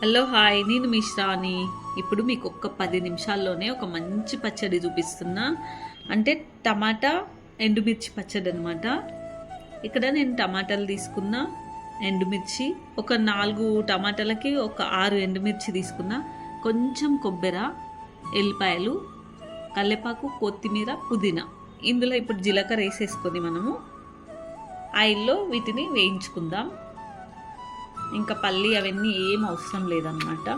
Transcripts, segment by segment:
Hello hi నేను మిశ్రాని ఇప్పుడు మీకు ఒక్క పది నిమిషాల్లోనే ఒక మంచి పచ్చడి చూపిస్తున్నా. అంటే టమాటా ఎండుమిర్చి పచ్చడి అనమాట ఇక్కడ నేను టమాటాలు తీసుకున్నా ఎండుమిర్చి ఒక నాలుగు టమాటాలకి ఒక ఆరు ఎండుమిర్చి తీసుకున్నా. కొంచెం కొబ్బెర ఎల్లిపాయలు కల్లేపాకు కొత్తిమీర పుదీనా. ఇందులో ఇప్పుడు జీలకర్ర వేసేసుకొని మనము ఆయిల్లో వీటిని వేయించుకుందాం. ఇంకా పల్లి అవన్నీ ఏం అవసరం లేదన్నమాట.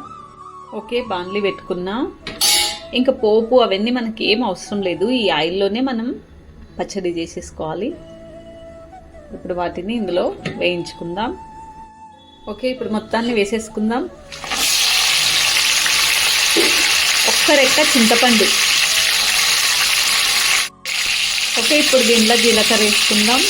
ఓకే బాన్లీ పెట్టుకున్నా. ఇంకా పోపు అవన్నీ మనకి ఏం అవసరం లేదు. ఈ ఆయిల్లోనే మనం పచ్చడి చేసేసుకోవాలి. ఇప్పుడు వాటిని ఇందులో వేయించుకుందాం. ఓకే ఇప్పుడు మొత్తాన్ని వేసేసుకుందాం. ఒక్క రెక్క చింతపండు. ఓకే ఇప్పుడు దీంట్లో జీలకర్ర వేసుకుందాం.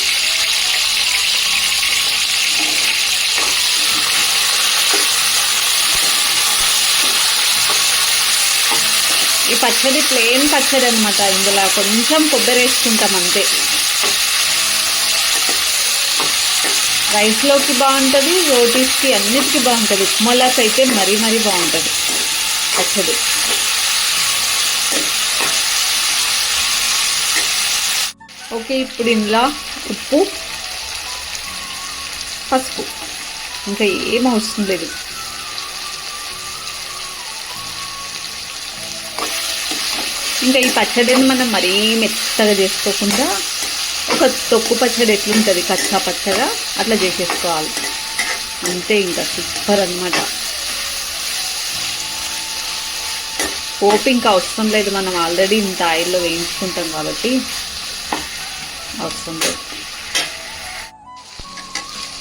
ఈ పచ్చడి ప్లేన్ పచ్చడి అనమాట ఇందులో కొంచెం కొబ్బరి వేసుకుంటాం అంతే. రైస్లోకి బాగుంటుంది రోటీస్కి అన్నిటికీ బాగుంటుంది. ఉప్మాలోకి అయితే మరీ మరీ బాగుంటుంది పచ్చడి. ఓకే ఇప్పుడు ఇందులో ఉప్పు పసుపు. ఇంకా ఏం అవసరం లేదు. ఇంకా ఈ పచ్చడిని మనం మరీ మెత్తగా చేసుకోకుండా ఒక తొక్కు పచ్చడి ఎట్లుంటుంది కచ్చా పచ్చగా అట్లా చేసేసుకోవాలి. అంతే ఇంకా సూపర్ అనమాట పోపు ఇంకా అవసరం లేదు మనం ఆల్రెడీ ఇంత ఆయిల్లో వేయించుకుంటాం కాబట్టి అవసరం లేదు.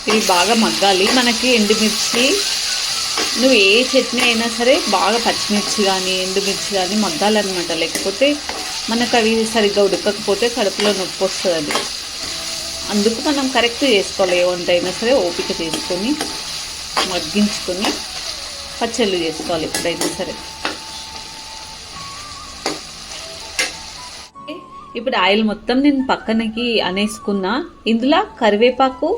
ఇవి బాగా మగ్గాలి. మనకి ఎండుమిర్చి నువ్వు ఏ చట్నీ అయినా సరే బాగా పచ్చిమిర్చి కానీ ఎండుమిర్చి కానీ మగ్గాలన్నమాట. లేకపోతే మనకు అవి సరిగ్గా ఉడకకపోతే కడుపులో నొప్పి వస్తుంది అది. అందుకు మనం కరెక్ట్ చేసుకోవాలి. ఏ వంట అయినా సరే ఓపిక చేసుకొని మగ్గించుకొని పచ్చళ్ళు చేసుకోవాలి ఎప్పుడైనా సరే. ఇప్పుడు ఆయిల్ మొత్తం నేను పక్కనకి అనేసుకున్నా. ఇందులో కరివేపాకు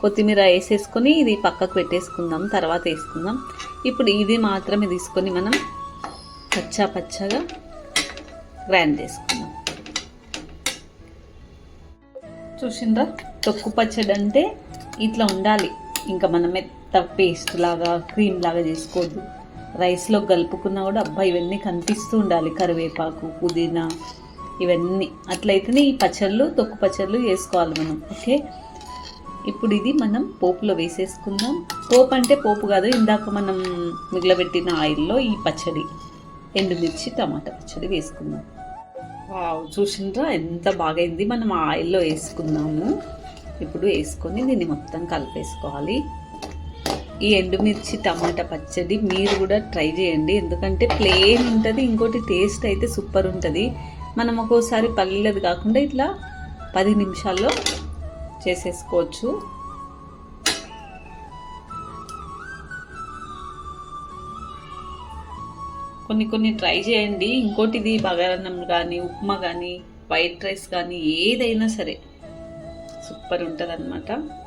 కొత్తిమీర వేసేసుకొని ఇది పక్కకు పెట్టేసుకుందాం తర్వాత వేసుకుందాం. ఇప్పుడు ఇది మాత్రమే తీసుకొని మనం పచ్చా పచ్చగా గ్రైండ్ చేసుకుందాం. చూసిందా తొక్కు పచ్చడి అంటే ఇట్లా ఉండాలి. ఇంకా మనం మెత్త పేస్ట్ లాగా క్రీమ్ లాగా చేసుకోవద్దు. రైస్లో కలుపుకున్నా కూడా అబ్బా ఇవన్నీ కనిపిస్తూ ఉండాలి. కరివేపాకు పుదీనా ఇవన్నీ. అట్లయితేనే ఈ పచ్చళ్ళు తొక్కు పచ్చళ్ళు వేసుకోవాలి మనం. ఓకే? ఇప్పుడు ఇది మనం పోపులో వేసేసుకుందాం. పోపు అంటే పోపు కాదు ఇందాక మనం మిగిలబెట్టిన ఆయిల్లో ఈ పచ్చడి ఎండుమిర్చి టమాటా పచ్చడి వేసుకుందాం. వావ్ చూసిండ్రా? ఎంత బాగైంది. మనం ఆయిల్లో వేసుకున్నాము ఇప్పుడు వేసుకొని దీన్ని మొత్తం కలిపేసుకోవాలి. ఈ ఎండుమిర్చి టమాటా పచ్చడి మీరు కూడా ట్రై చేయండి. ఎందుకంటే ప్లేన్ ఉంటుంది ఇంకోటి టేస్ట్ అయితే సూపర్ ఉంటుంది. మనం ఒక్కోసారి పల్లెది కాకుండా ఇట్లా పది నిమిషాల్లో చేసేసుకోవచ్చు. కొన్ని కొన్ని ట్రై చేయండి. ఇంకోటిది బగారన్నం కానీ ఉప్మా కానీ వైట్ రైస్ కానీ ఏదైనా సరే. సూపర్ ఉంటుంది